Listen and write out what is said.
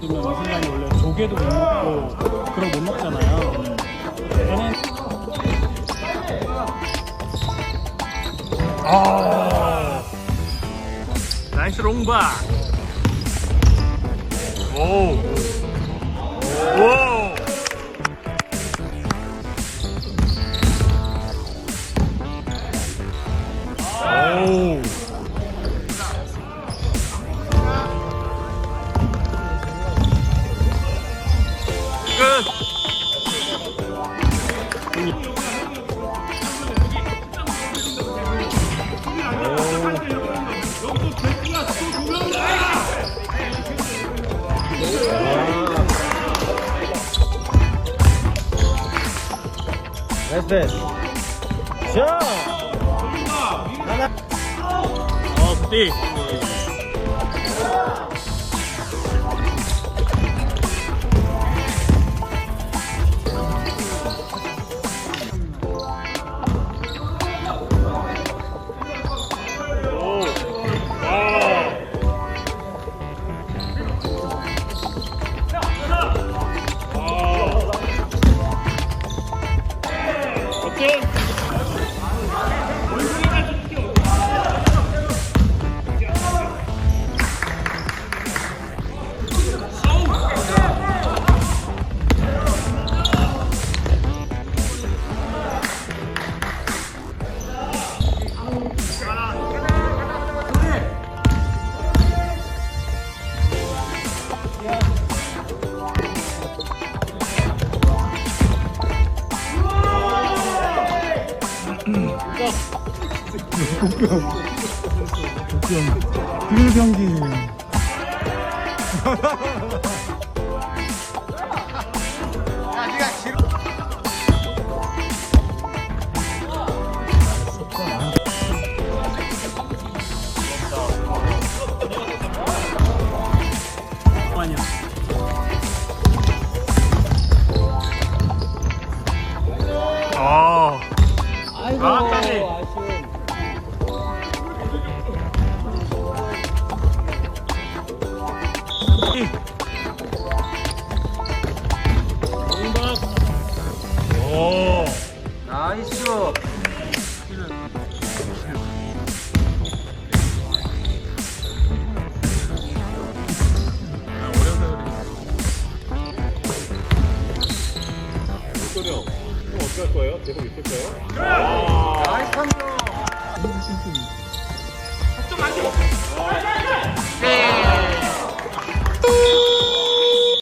개도 못 먹고 그럼 못 먹잖아요. 얘는 아 나이스 롱바 오 오. 오. 끝. 나이스 패스 샷 어, 굿디. 오. Bil 경기. 아니야. 아이고 아, 까비. 오. 나이스 그럼 어떻게 할 거예요? 계속 있을 거예요? 그래! 나이스 한 명! 좀 안겨!